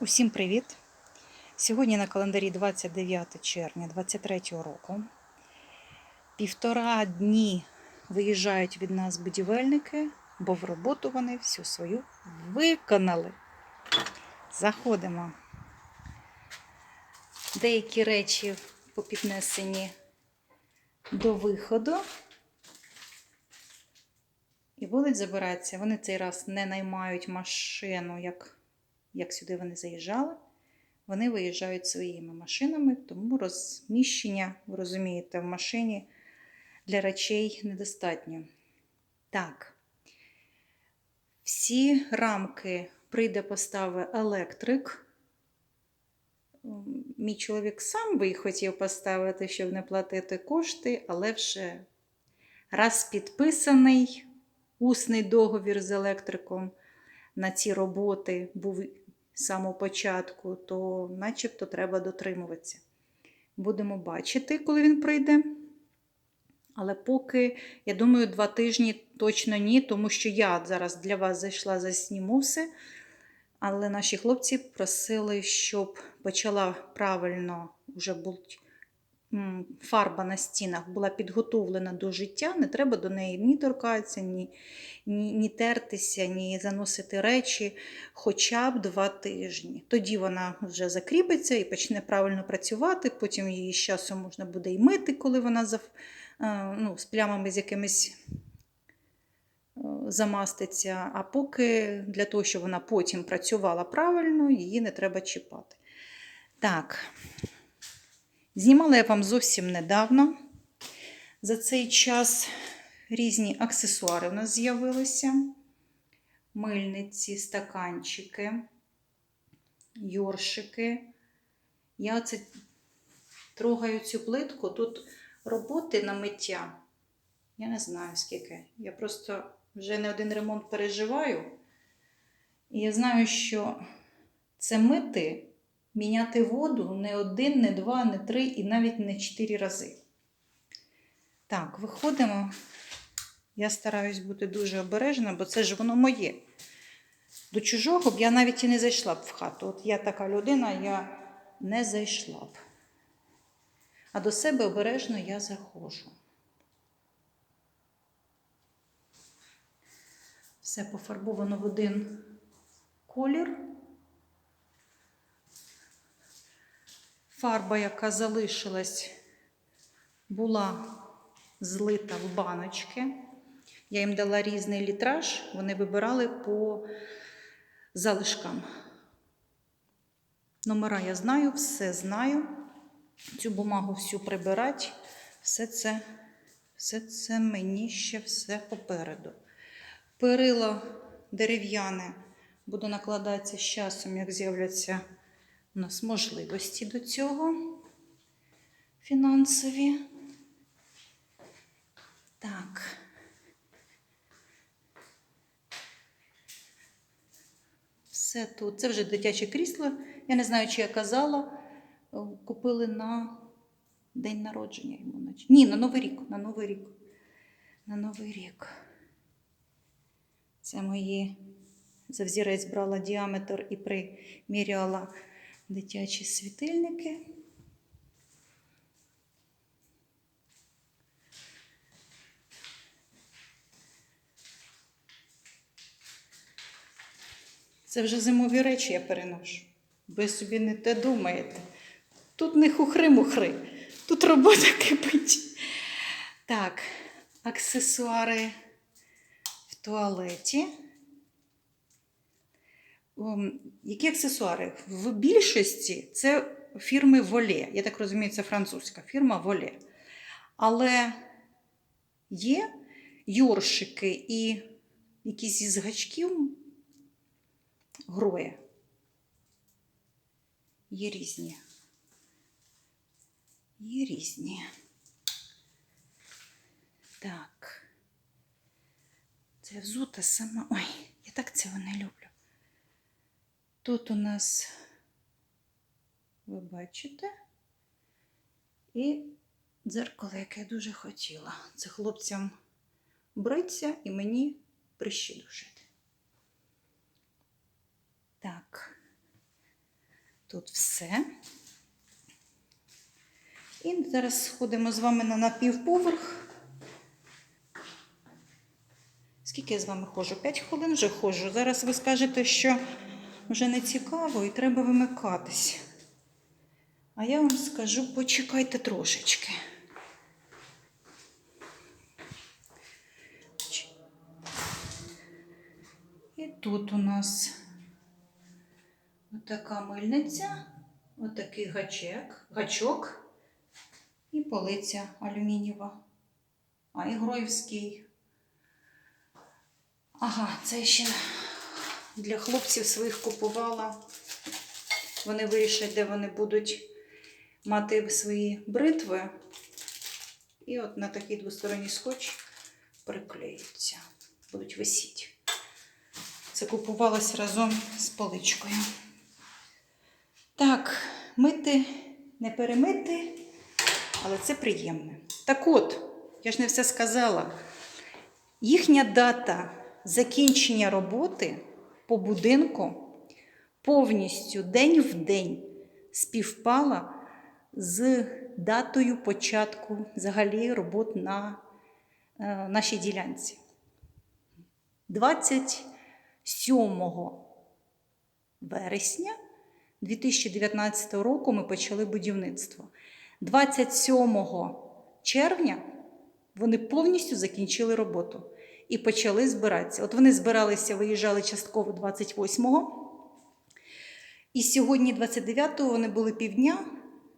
Усім привіт! Сьогодні на календарі 29 червня 23 року. Півтора дні виїжджають від нас будівельники, бо в роботу вони всю свою виконали. Заходимо. Деякі речі попіднесені до виходу. І будуть забиратися. Вони цей раз не наймають машину, як, як сюди вони заїжджали. Вони виїжджають своїми машинами, тому розміщення, ви розумієте, в машині для речей недостатньо. Так, всі рамки прийде поставить електрик. Мій чоловік сам би їх хотів поставити, щоб не платити кошти, але вже раз підписаний усний договір з електриком на ці роботи був з самого початку, то начебто треба дотримуватися. Будемо бачити, коли він прийде. Але поки, я думаю, два тижні точно ні, тому що я зараз для вас зайшла засніму. Але наші хлопці просили, щоб почала правильно вже м, фарба на стінах була підготовлена до життя, не треба до неї ні торкатися, ні, ні, ні тертися, ні заносити речі хоча б два тижні. Тоді вона вже закріпиться і почне правильно працювати. Потім її з часом можна буде і мити, коли вона зав... е, ну, з плямами з якимись е, замаститься. А поки для того, щоб вона потім працювала правильно, її не треба чіпати. Так. Знімала я вам зовсім недавно. За цей час різні аксесуари в нас з'явилися: мильниці, стаканчики, йоршики. Я оце трогаю цю плитку. Тут роботи на миття. Я не знаю скільки. Я просто вже не один ремонт переживаю. І я знаю, що це мити міняти воду не один, не два, не три і навіть не чотири рази. Так, виходимо. Я стараюсь бути дуже обережна, бо це ж воно моє. До чужого б я навіть і не зайшла б в хату. От я така людина, я не зайшла б. А до себе обережно я заходжу. Все пофарбовано в один колір. Фарба, яка залишилась, була злита в баночки. Я їм дала різний літраж, вони вибирали по залишкам. Номера я знаю, все знаю. Цю бумагу всю прибирати. Все це, все це мені ще все попереду. Перило дерев'яне буде накладатися з часом, як з'являться у нас можливості до цього фінансові. Так. Все тут. Це вже дитяче крісло. Я не знаю, чи я казала. Е, Купили на день народження йому. Ні, на Новий рік. На Новий рік. На Новий рік. Це мої за взірець брала діаметр і приміряла дитячі світильники. Це вже зимові речі я переношу. Ви собі не те думаєте. Тут не хухри-мухри, тут робота кипить. Так, аксесуари в туалеті. Ем, Які аксесуари? В більшості це фірми Воле. Я так розумію, це французька фірма Воле. Але є йоршики і якісь із гачків гроє. Є різні. Є різні. Так. Це взута сама. Ой, я так цього не люблю. Тут у нас, ви бачите, і дзеркало, яке я дуже хотіла. Це хлопцям бриться і мені прищі душити. Так. Тут все. І зараз сходимо з вами на напівповерх. Скільки я з вами ходжу? 5 хвилин вже ходжу. Зараз ви скажете, що вже не цікаво і треба вимикатись. А я вам скажу, почекайте трошечки. І тут у нас отака мильниця, отакий гачек, гачок і полиця алюмінієва. А і Гроївський. Ага, це ще для хлопців своїх купувала. Вони вирішать, де вони будуть мати свої бритви. І от на такий двосторонній скотч приклеються, будуть висіти. Це купувалось разом з поличкою. Так, мити, не перемити, але це приємне. Так от, я ж не все сказала. Їхня дата закінчення роботи по будинку повністю день в день співпала з датою початку взагалі робот на е, нашій ділянці. 27 вересня 2019 року ми почали будівництво. 27 червня вони повністю закінчили роботу і почали збиратися. От вони збиралися, виїжджали частково 28-го. І сьогодні, 29-го, вони були півдня,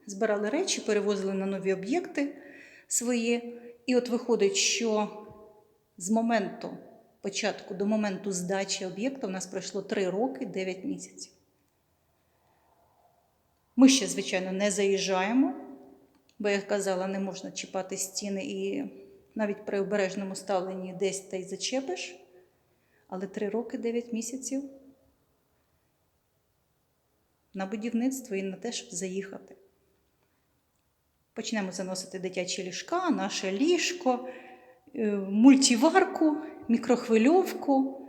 збирали речі, перевозили на нові об'єкти свої. І от виходить, що з моменту початку до моменту здачі об'єкта у нас пройшло 3 роки 9 місяців. Ми ще, звичайно, не заїжджаємо, бо, як казала, не можна чіпати стіни і навіть при обережному ставленні десь та й зачепиш. Але 3 роки 9 місяців на будівництво і на те, щоб заїхати. Почнемо заносити дитячі ліжка, наше ліжко, е, мультиварку, мікрохвильовку,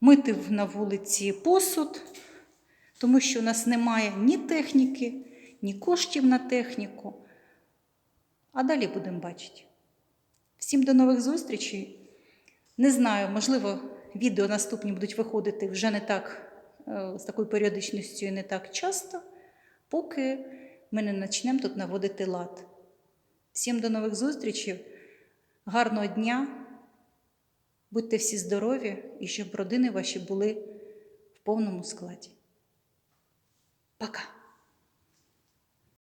мити на вулиці посуд, тому що у нас немає ні техніки, ні коштів на техніку. А далі будемо бачити. Всім до нових зустрічей. Не знаю, можливо, відео наступні будуть виходити вже не так е, з такою періодичністю і не так часто, поки ми не почнемо тут наводити лад. Всім до нових зустрічей, гарного дня, будьте всі здорові і щоб родини ваші були в повному складі. Пока!